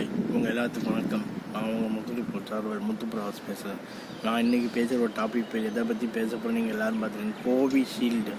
Hi உங்கள் எல்லாத்துக்கும் வணக்கம். நான் உங்கள் முத்துடி போச்சார்வர் முத்து பிரகாஷ் பேசுகிறேன் நான் இன்றைக்கி பேசுகிற ஒரு டாபிக் இப்போ எதை பற்றி பேச போகிறேன் நீங்கள் எல்லோரும் பார்த்துருங்க கோவிஷீல்டு.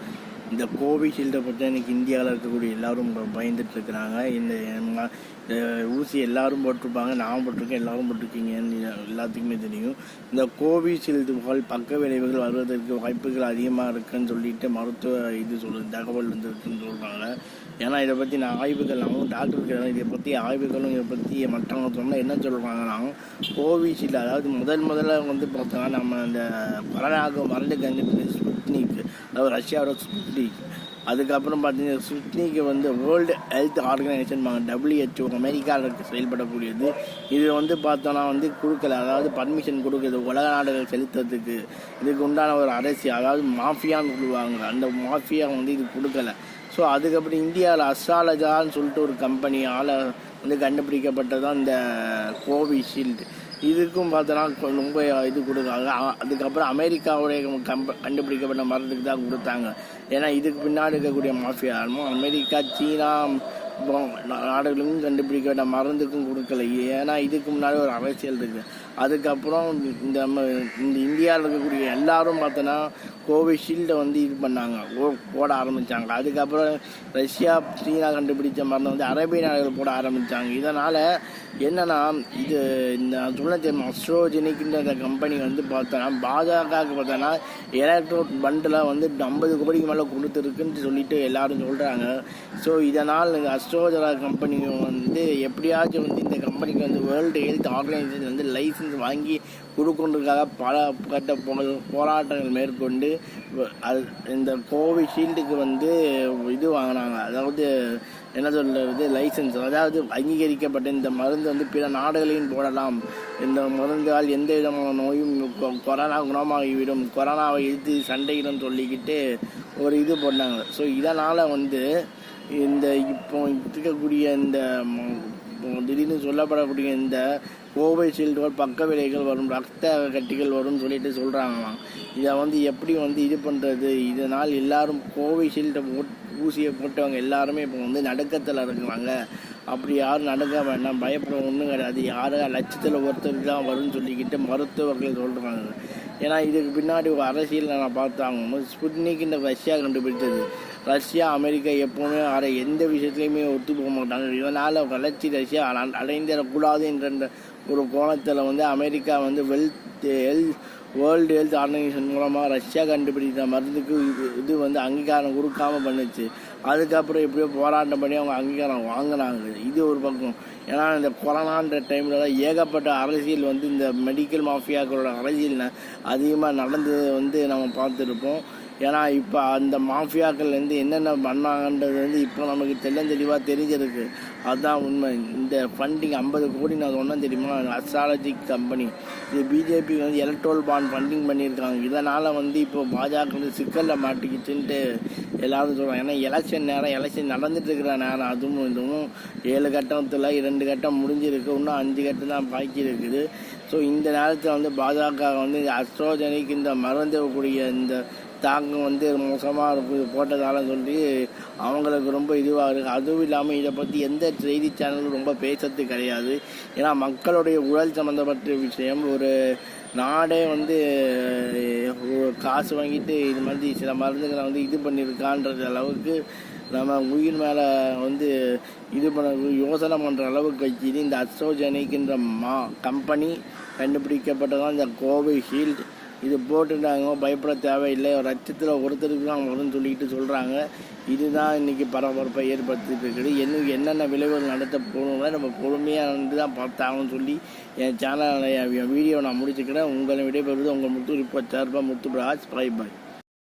இந்த கோவிஷீல்டை பற்றி எனக்கு இந்தியாவில் இருக்கக்கூடிய எல்லாரும் ப- பயந்துட்டு இருக்கிறாங்க. இந்த ஊசி எல்லாரும் போட்டிருப்பாங்க. நான் போட்டிருக்கேன். எல்லோரும் போட்டிருக்கீங்கன்னு எல்லாத்துக்குமே தெரியும். இந்த கோவிஷீல்டுகள் பக்க விளைவுகள் வருவதற்கு வாய்ப்புகள் அதிகமாக இருக்குன்னு சொல்லிட்டு மருத்துவ இது சொல்லுது. தகவல் வந்து சொல்கிறாங்க ஏன்னா இதை பற்றி நான் ஆய்வுகள் அவங்க டாக்டர் இதை பற்றி ஆய்வுகளும் இதை பற்றி மற்றவங்க சொன்னால் என்ன சொல்கிறாங்கன்னா கோவிஷீல்டு அதாவது முதல் முதல்ல வந்து பார்த்தோன்னா நம்ம அந்த கொரோனாவுக்கு மருந்து கண்டுபிடிச்சு ஸ்புட்னிக் அதாவது ரஷ்யாவோட ஸ்புட்னிக் அதுக்கப்புறம் பார்த்தீங்கன்னா ஸ்புட்னிக்கு வந்து வேர்ல்டு ஹெல்த் ஆர்கனைசேஷன் டபிள்யூஹெச்ஓ அமெரிக்காவில் செயல்படக்கூடியது. இது வந்து பார்த்தோன்னா வந்து கொடுக்கல அதாவது பர்மிஷன் கொடுக்குது உலக நாடுகள் செலுத்துறதுக்கு. இதுக்கு உண்டான ஒரு அரசு அதாவது மாஃபியான்னு சொல்லுவாங்க. அந்த மாஃபியா வந்து இது கொடுக்கல. ஸோ அதுக்கப்புறம் இந்தியாவில் அஸ்ட்ராலஜான்னு சொல்லிட்டு ஒரு கம்பெனியால் வந்து கண்டுபிடிக்கப்பட்டதான் இந்த கோவிஷீல்டு இதுக்கும் பார்த்தோன்னா ரொம்ப இது கொடுக்காங்க அதுக்கப்புறம் அமெரிக்காவுடைய கம்ப கண்டுபிடிக்கப்பட்ட மருந்துக்கு தான் கொடுத்தாங்க. ஏன்னா இதுக்கு பின்னாடி இருக்கக்கூடிய மாஃபியா. அமெரிக்கா சீனா நாடுகளுக்கும் கண்டுபிடிக்கப்பட்ட மருந்துக்கும் கொடுக்கல. ஏன்னா இதுக்கு முன்னாடி ஒரு அரசியல் இருக்குது அதுக்கப்புறம் இந்த நம்ம இந்த இந்தியாவில் இருக்கக்கூடிய எல்லாரும் பார்த்தோன்னா கோவிஷீல்டை வந்து இது பண்ணாங்க. ஓ- போட ஆரம்பித்தாங்க அதுக்கப்புறம் ரஷ்யா சீனா கண்டுபிடிச்ச மருந்தை வந்து அரேபிய நாடுகள் போட ஆரம்பித்தாங்க இதனால் என்னன்னா இது இந்த சொன்ன தெரியும் அஸ்ட்ரோஜெனிக்ன்ற அந்த கம்பெனி வந்து பார்த்தோன்னா பாஜகவுக்கு பார்த்தோன்னா எலக்ட்ரோட் பண்டெலாம் வந்து ஐம்பது கோடிக்கு மேலே கொடுத்துருக்குன்னு சொல்லிட்டு எல்லாரும் சொல்கிறாங்க ஸோ இதனால் இந்த அஸ்ட்ரோஜரா கம்பெனி வந்து எப்படியாச்சும் வந்து இந்த கம்பெனிக்கு வந்து வேர்ல்டு ஹெல்த் ஆர்கனைசேஷன் வந்து லைசன்ஸ் வாங்கி கொடுக்கறதுக்காக பல கட்ட போராட்டங்கள் மேற்கொண்டு அது இந்த கோவிஷீல்டுக்கு வந்து இது வாங்கினாங்க. அதாவது என்ன சொல்கிறது லைசன்ஸ் அதாவது அங்கீகரிக்கப்பட்ட இந்த மருந்து வந்து பிற நாடுகளையும் போடலாம். இந்த மருந்தால் எந்த விதமான நோயும் கொ- கொரோனா குணமாகிவிடும். கொரோனாவை எதிர்த்து சண்டையிடும் சொல்லிக்கிட்டு ஒரு இது போட்டாங்க. ஸோ இதனால் வந்து இந்த இப்போ இருக்கக்கூடிய இந்த திடீர்னு சொல்லப்படக்கூடிய இந்த கோவிஷீல்டு பக்க விலைகள் வரும் ரத்த கட்டிகள் வரும்னு சொல்லிட்டு சொல்கிறாங்களாம் இதை வந்து எப்படி வந்து இது பண்ணுறது இதனால் எல்லாரும் கோவிஷீல்டு போட் ஊசியை போட்டவங்க எல்லாருமே இப்போ வந்து நடக்கத்தில் இருக்கிறாங்க. அப்படி யாரும் நடக்க வேண்டாம் பயப்பட ஒன்றும் கிடையாது. யாரும் லட்சத்தில் ஒருத்தருக்கு தான் வரும்னு சொல்லிக்கிட்டு மருத்துவர்கள் சொல்கிறாங்க ஏன்னா இதுக்கு பின்னாடி ஒரு அரசியல் நான் பார்த்தாங்க. ஸ்புட்னிக் இந்த ரஷ்யா கண்டுபிடித்தது. ரஷ்யா அமெரிக்கா எப்போவுமே அரை எந்த விஷயத்துலையுமே ஒத்து போக மாட்டாங்க. இதனால் வளர்ச்சி ரஷ்யா அடைந்திடக்கூடாது என்ற ஒரு கோணத்தில் வந்து அமெரிக்கா வந்து wealth health world health organisation மூலமாக ரஷ்யா கண்டுபிடித்த மருந்துக்கு இது இது வந்து அங்கீகாரம் கொடுக்காமல் பண்ணுச்சு. அதுக்கப்புறம் எப்படியோ போராட்டம் பண்ணி அவங்க அங்கீகாரம் வாங்கினாங்க. இது ஒரு பக்கம். ஏன்னா இந்த கொரோனான்ற டைமில் தான் ஏகப்பட்ட அரசியல் வந்து இந்த மெடிக்கல் மாஃபியாக்களோட அரசியல் அதிகமாக நடந்தது வந்து நம்ம பார்த்துருப்போம். ஏன்னா இப்போ அந்த மாஃபியாக்கள்லேருந்து என்னென்ன பண்ணாங்கன்றது வந்து இப்போ நமக்கு தெளிவாக தெரிஞ்சிருக்கு. அதுதான் உண்மை. இந்த ஃபண்டிங் ஐம்பது கோடி நான் சொன்னேன் தெரியுமா? அஸ்ட்ராலஜி கம்பெனி இது பிஜேபி வந்து எலக்ட்ரோல் பாண்ட் ஃபண்டிங் பண்ணியிருக்காங்க. இதனால் வந்து இப்போ பாஜக வந்து சிக்கலில் மாட்டிக்கிச்சுன்ட்டு எல்லாரும் சொல்கிறாங்க ஏன்னா எலெக்ஷன் நேரம் எலெக்ஷன் நடந்துட்டு இருக்கிற நேரம். அதுவும் இதுவும் ஏழு கட்டத்தில் இரண்டு கட்டம் முடிஞ்சிருக்கு. இன்னும் அஞ்சு கட்டம் தான் பாக்கி இருக்குது. ஸோ இந்த நேரத்தில் வந்து பாஜக வந்து அஸ்ட்ரோஜனிக் இந்த மருந்து கூடிய இந்த தாக்கம் வந்து மோசமாக இருக்குது போட்டதால சொல்லி அவங்களுக்கு ரொம்ப இதுவாக இருக்குது அதுவும் இல்லாமல் இதை பற்றி எந்த செய்தி சேனலும் ரொம்ப பேசுறது கிடையாது. ஏன்னா மக்களுடைய உடல் சம்மந்தப்பட்ட விஷயம் ஒரு நாடே வந்து காசு வாங்கிட்டு இது மாதிரி சில மருந்துகளை வந்து இது பண்ணியிருக்கான்றது அளவுக்கு நம்ம உயிர் மேலே வந்து இது பண்ண யோசனை பண்ணுற அளவுக்கு வச்சு இந்த அஸ்ட்ரோஜெனிக்ன்ற மா கம்பெனி கண்டுபிடிக்கப்பட்டதான் இந்த கோவிஷீல்டு இது போட்டுட்டாங்க பயப்பட தேவையில்லை. ரத்தத்தில் ஒருத்தருக்கு தான் வரும்னு சொல்லிட்டு சொல்கிறாங்க இதுதான் இன்றைக்கி பரபரப்பை ஏற்படுத்திட்டு இருக்குது. என்ன என்னென்ன விளைவுகள் நடத்த போகணுங்களோ நம்ம பொறுமையாக வந்து தான் பார்த்தாங்கன்னு சொல்லி என் சேனலை என் வீடியோ நான் முடிச்சுக்கிறேன். உங்களை விடைபெறுவது உங்கள் முத்து ரிப்போர்ட் சார்பாக முத்து பிரகாஷ் பை பாய்